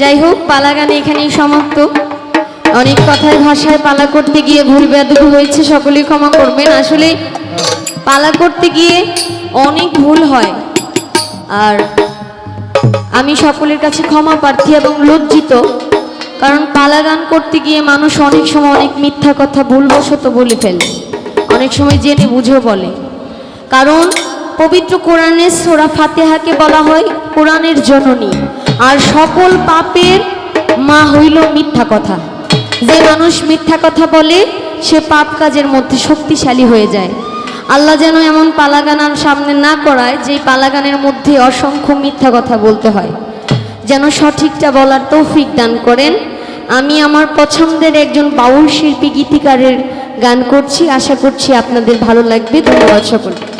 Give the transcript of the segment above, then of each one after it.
যাই হোক, পালা গান এখানেই সমাপ্ত। অনেক কথায় ভাষায় পালা করতে গিয়ে ভুল বেদব হয়েছে, সকলেই ক্ষমা করবেন। আসলে পালা করতে গিয়ে অনেক ভুল হয়। আর আমি সকলের কাছে ক্ষমা প্রার্থী এবং লজ্জিত, কারণ পালা গান করতে গিয়ে মানুষ অনেক সময় অনেক মিথ্যা কথা ভুলবশত বলে ফেলে। অনেক সময় জেনে বুঝেও বলে। কারণ পবিত্র কোরআনের সোরা ফাতেহাকে বলা হয় কোরআনের জননী। আর সকল পাপের মা হইল মিথ্যা কথা। যে মানুষ মিথ্যা কথা বলে, সে পাপ কাজের মধ্যে শক্তিশালী হয়ে যায়। আল্লাহ যেন এমন পালাগানার সামনে না করায় যে পালাগানের মধ্যে অসংখ্য মিথ্যা কথা বলতে হয়। যেন সঠিকটা বলার তৌফিক দান করেন। আমি আমার পছন্দের একজন বাউল শিল্পী গীতিকারের গান করছি। আশা করছি আপনাদের ভালো লাগবে। ধন্যবাদ সকলকে।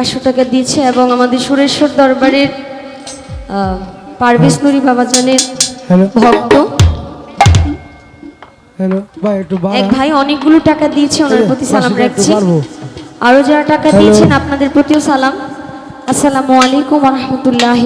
পাঁচশো টাকা দিয়েছে এবং আমাদের সুরেশ্বর দরবারের পারভেজ নুরি বাবাজানের ভক্ত। ভাই এক ভাই অনেকগুলো টাকা দিয়েছে ওনার প্রতি সালাম রাখছি। আরও যারা টাকা দিয়েছেন আপনাদের প্রতিও সালাম। আসসালামু আলাইকুম রহমতুল্লাহ